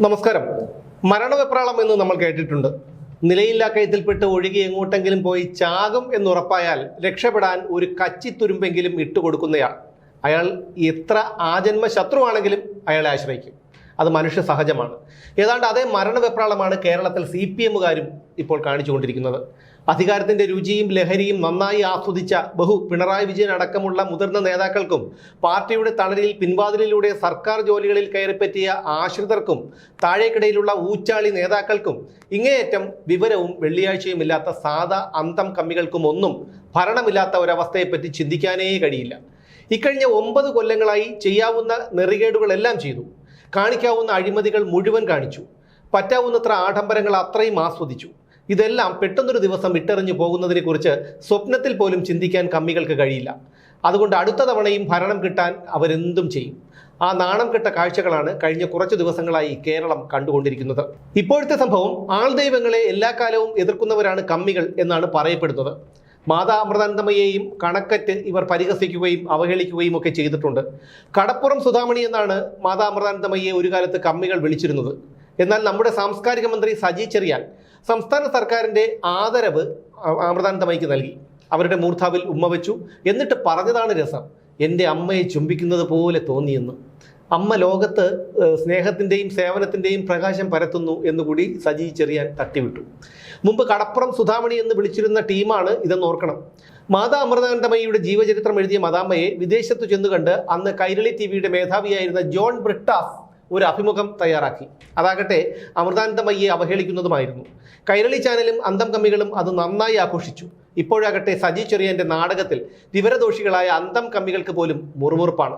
നമസ്കാരം. മരണവെപ്രാളം എന്ന് നമ്മൾ കേട്ടിട്ടുണ്ട്. നിലയില്ലാ കയത്തിൽപ്പെട്ട് ഒഴുകി എങ്ങോട്ടെങ്കിലും പോയി ചാകും എന്നുറപ്പായാൽ രക്ഷപ്പെടാൻ ഒരു കച്ചിത്തുരുമ്പെങ്കിലും ഇട്ടുകൊടുക്കുന്നയാൾ. അയാൾ എത്ര ആജന്മ ശത്രുവാണെങ്കിലും അയാളെ ആശ്രയിക്കും. അത് മനുഷ്യ സഹജമാണ്. ഏതാണ്ട് അതേ മരണവെപ്രാളമാണ് കേരളത്തിൽ സി പി എമ്മുകാരും ഇപ്പോൾ കാണിച്ചുകൊണ്ടിരിക്കുന്നത്. അധികാരത്തിന്റെ രുചിയും ലഹരിയും നന്നായി ആസ്വദിച്ച ബഹു പിണറായി വിജയൻ അടക്കമുള്ള മുതിർന്ന നേതാക്കൾക്കും പാർട്ടിയുടെ തണലിൽ പിൻവാതിലിലൂടെ സർക്കാർ ജോലികളിൽ കയറിപ്പറ്റിയ ആശ്രിതർക്കും താഴേക്കിടയിലുള്ള ഊച്ചാളി നേതാക്കൾക്കും ഇങ്ങേയറ്റം വിവരവും വെള്ളിയാഴ്ചയും ഇല്ലാത്ത സാധാ അന്തം കമ്മികൾക്കും ഒന്നും ഭരണമില്ലാത്ത ഒരവസ്ഥയെപ്പറ്റി ചിന്തിക്കാനേ കഴിയില്ല. ഇക്കഴിഞ്ഞ ഒമ്പത് കൊല്ലങ്ങളായി ചെയ്യാവുന്ന നെറികേടുകളെല്ലാം ചെയ്തു. കാണിക്കാവുന്ന അഴിമതികൾ മുഴുവൻ കാണിച്ചു. പറ്റാവുന്നത്ര ആഡംബരങ്ങൾ അത്രയും ആസ്വദിച്ചു. ഇതെല്ലാം പെട്ടെന്നൊരു ദിവസം ഇട്ടെറിഞ്ഞു പോകുന്നതിനെക്കുറിച്ച് സ്വപ്നത്തിൽ പോലും ചിന്തിക്കാൻ കമ്മികൾക്ക് കഴിയില്ല. അതുകൊണ്ട് അടുത്ത തവണയും ഭരണം കിട്ടാൻ അവരെന്തും ചെയ്യും. ആ നാണം കെട്ട കാഴ്ചകളാണ് കഴിഞ്ഞ കുറച്ചു ദിവസങ്ങളായി കേരളം കണ്ടുകൊണ്ടിരിക്കുന്നത്. ഇപ്പോഴത്തെ സംഭവം ആൾദൈവങ്ങളെ എല്ലാ കാലവും എതിർക്കുന്നവരാണ് കമ്മികൾ എന്നാണ് പറയപ്പെടുന്നത്. മാതാ കണക്കറ്റ് ഇവർ പരിഹസിക്കുകയും അവഹേളിക്കുകയും ഒക്കെ ചെയ്തിട്ടുണ്ട്. കടപ്പുറം സുധാമണി എന്നാണ് മാതാ അമൃതാനന്ദമയെ ഒരു കാലത്ത് കമ്മികൾ വിളിച്ചിരുന്നത്. എന്നാൽ നമ്മുടെ സാംസ്കാരിക മന്ത്രി സജി ചെറിയാൻ സംസ്ഥാന സർക്കാരിന്റെ ആദരവ് അമൃതാനന്ദമയ്ക്ക് നൽകി. അവരുടെ മൂർധാവിൽ ഉമ്മ വെച്ചു. എന്നിട്ട് പറഞ്ഞതാണ് രസം. എന്റെ അമ്മയെ ചുംബിക്കുന്നത് പോലെ തോന്നിയെന്ന്. അമ്മ ലോകത്ത് സ്നേഹത്തിന്റെയും സേവനത്തിന്റെയും പ്രകാശം പരത്തുന്നു എന്നുകൂടി സജി ചെറിയാൻ തട്ടിവിട്ടു. മുമ്പ് കടപ്പുറം സുധാമണി എന്ന് വിളിച്ചിരുന്ന ടീമാണ് ഇതെന്ന് ഓർക്കണം. മാതാ അമൃതാനന്ദമയിയുടെ ജീവചരിത്രം എഴുതിയ മദാമ്മയെ വിദേശത്തു ചെന്നുകണ്ട് അന്ന് കൈരളി ടി വിയുടെ മേധാവിയായിരുന്ന ജോൺ ബ്രിട്ടാസ് ഒരു അഭിമുഖം തയ്യാറാക്കി. അതാകട്ടെ അമൃതാനന്ദമയ്യെ അവഹേളിക്കുന്നതുമായിരുന്നു. കൈരളി ചാനലും അന്തം കമ്മികളും അത് നന്നായി ആഘോഷിച്ചു. ഇപ്പോഴാകട്ടെ സജി ചെറിയന്റെ നാടകത്തിൽ വിവരദോഷികളായ അന്തം കമ്മികൾക്ക് പോലും മുറുമുറുപ്പാണ്.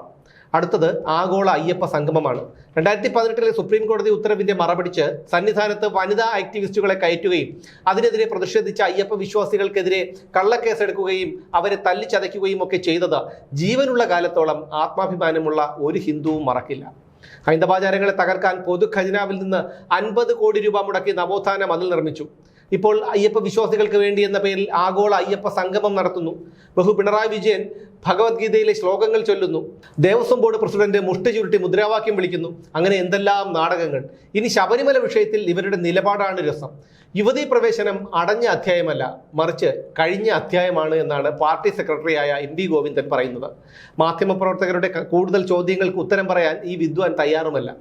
അടുത്തത് ആഗോള അയ്യപ്പ സംഗമമാണ്. രണ്ടായിരത്തി പതിനെട്ടിലെ സുപ്രീം കോടതി ഉത്തരവിന്റെ മറപിടിച്ച് സന്നിധാനത്ത് വനിതാ ആക്ടിവിസ്റ്റുകളെ കയറ്റുകയും അതിനെതിരെ പ്രതിഷേധിച്ച അയ്യപ്പ വിശ്വാസികൾക്കെതിരെ കള്ളക്കേസെടുക്കുകയും അവരെ തല്ലിച്ചതയ്ക്കുകയും ഒക്കെ ചെയ്തത് ജീവനുള്ള കാലത്തോളം ആത്മാഭിമാനമുള്ള ഒരു ഹിന്ദുവും മറക്കില്ല. ഹൈന്ദവാചാരങ്ങളെ തകർക്കാൻ പൊതു ഖജനാവിൽ നിന്ന് അൻപത് കോടി രൂപ മുടക്കി നവോത്ഥാന മതിൽ നിർമ്മിച്ചു. ഇപ്പോൾ അയ്യപ്പ വിശ്വാസികൾക്ക് വേണ്ടി എന്ന പേരിൽ ആഗോള അയ്യപ്പ സംഗമം നടത്തുന്നു. ബഹു പിണറായി വിജയൻ ഭഗവത്ഗീതയിലെ ശ്ലോകങ്ങൾ ചൊല്ലുന്നു. ദേവസ്വം ബോർഡ് പ്രസിഡന്റ് മുഷ്ടി ചുരുട്ടി മുദ്രാവാക്യം വിളിക്കുന്നു. അങ്ങനെ എന്തെല്ലാം നാടകങ്ങൾ. ഇനി ശബരിമല വിഷയത്തിൽ ഇവരുടെ നിലപാടാണ് രസം. യുവതീ പ്രവേശനം അടഞ്ഞ അധ്യായമല്ല മറിച്ച് കഴിഞ്ഞ അധ്യായമാണ് എന്നാണ് പാർട്ടി സെക്രട്ടറിയായ എം വി ഗോവിന്ദൻ പറയുന്നത്. മാധ്യമപ്രവർത്തകരുടെ കൂടുതൽ ചോദ്യങ്ങൾക്ക് ഉത്തരം പറയാൻ ഈ വിദ്വാൻ തയ്യാറുമല്ല.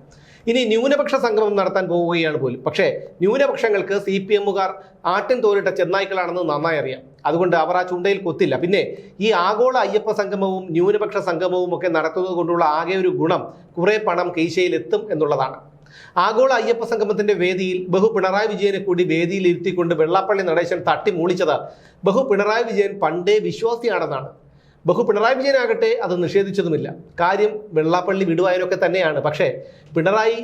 ഇനി ന്യൂനപക്ഷ സംഗമം നടത്താൻ പോവുകയാണ് പോലും. പക്ഷേ ന്യൂനപക്ഷങ്ങൾക്ക് സി പി എമ്മുകാർ ആട്ടിൻ തോലിട്ട ചെന്നായ്ക്കളാണെന്ന് നന്നായി അറിയാം. അതുകൊണ്ട് അവർ ആ ചുണ്ടയിൽ കൊത്തില്ല. പിന്നെ ഈ ആഗോള അയ്യപ്പ സംഗമവും ന്യൂനപക്ഷ സംഗമവും ഒക്കെ നടത്തുന്നത് കൊണ്ടുള്ള ആകെ ഒരു ഗുണം കുറേ പണം കീശയിൽ എത്തും എന്നുള്ളതാണ്. ആഗോള അയ്യപ്പ സംഗമത്തിന്റെ വേദിയിൽ ബഹു പിണറായി വിജയനെ കൂടി വേദിയിൽ ഇരുത്തിക്കൊണ്ട് വെള്ളാപ്പള്ളി നടേശൻ തട്ടി മൂളിച്ചത് ബഹു പിണറായി വിജയൻ പണ്ടേ വിശ്വാസിയാണെന്നാണ്. ബഹു പിണറായി വിജയനാകട്ടെ അത് നിഷേധിച്ചതുമില്ല. കാര്യം വെള്ളാപ്പള്ളി വിടുവായനൊക്കെ തന്നെയാണ്. പക്ഷേ പിണറായി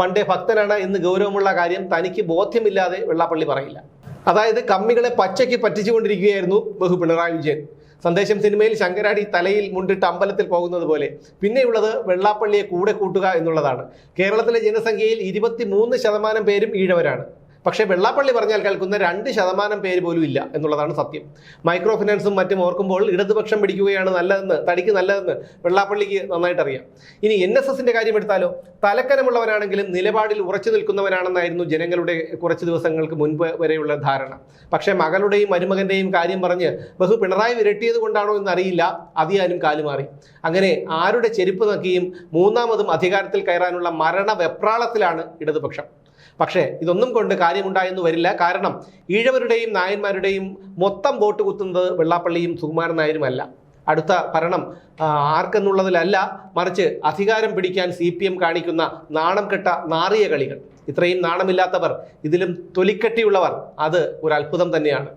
പണ്ടേ ഭക്തനാണ് എന്ന് ഗൗരവമുള്ള കാര്യം തനിക്ക് ബോധ്യമില്ലാതെ വെള്ളാപ്പള്ളി പറയില്ല. അതായത് കമ്മികളെ പച്ചയ്ക്ക് പറ്റിച്ചുകൊണ്ടിരിക്കുകയായിരുന്നു ബഹു പിണറായി വിജയൻ. സന്ദേശം സിനിമയിൽ ശങ്കരാടി തലയിൽ മുണ്ടിട്ട് അമ്പലത്തിൽ പോകുന്നത് പോലെ. പിന്നെയുള്ളത് വെള്ളാപ്പള്ളിയെ കൂടെ കൂട്ടുക എന്നുള്ളതാണ്. കേരളത്തിലെ ജനസംഖ്യയിൽ ഇരുപത്തി ശതമാനം പേരും ഈഴവരാണ്. പക്ഷേ വെള്ളാപ്പള്ളി പറഞ്ഞാൽ കേൾക്കുന്ന രണ്ട് ശതമാനം പേര് പോലും ഇല്ല എന്നുള്ളതാണ് സത്യം. മൈക്രോ ഫിനാൻസും മറ്റും ഓർക്കുമ്പോൾ ഇടതുപക്ഷം പിടിക്കുകയാണ് നല്ലതെന്ന് തടിക്ക് നല്ലതെന്ന് വെള്ളാപ്പള്ളിക്ക് നന്നായിട്ട് അറിയാം ഇനി എൻ എസ് എസിന്റെ കാര്യം എടുത്താലോ? നിലപാടിൽ ഉറച്ചു നിൽക്കുന്നവനാണെന്നായിരുന്നു ജനങ്ങളുടെ കുറച്ച് ദിവസങ്ങൾക്ക് മുൻപ് വരെയുള്ള ധാരണ. പക്ഷേ മകളുടെയും മരുമകന്റെയും കാര്യം പറഞ്ഞ് ബഹു പിണറായി വിരട്ടിയത് കൊണ്ടാണോ എന്നറിയില്ല. അതിയാനും കാലുമാറി. അങ്ങനെ ആരുടെ ചെരുപ്പ് നക്കിയും മൂന്നാമതും അധികാരത്തിൽ കയറാനുള്ള മരണ വെപ്രാളത്തിലാണ് ഇടതുപക്ഷം. പക്ഷേ ഇതൊന്നും കൊണ്ട് കാര്യമുണ്ടായെന്ന് വരില്ല. കാരണം ഈഴവരുടെയും നായന്മാരുടെയും മൊത്തം വോട്ട് കുത്തുന്നത് വെള്ളാപ്പള്ളിയും സുകുമാരൻ നായരുമല്ല. അടുത്ത ഭരണം ആർക്കെന്നുള്ളതിലല്ല മറിച്ച് അധികാരം പിടിക്കാൻ സി പി എം കാണിക്കുന്ന നാണം കെട്ട നാറിയ കളികൾ. ഇത്രയും നാണമില്ലാത്തവർ ഇതിലും തൊലിക്കെട്ടിയുള്ളവർ അത് ഒരു അത്ഭുതം തന്നെയാണ്.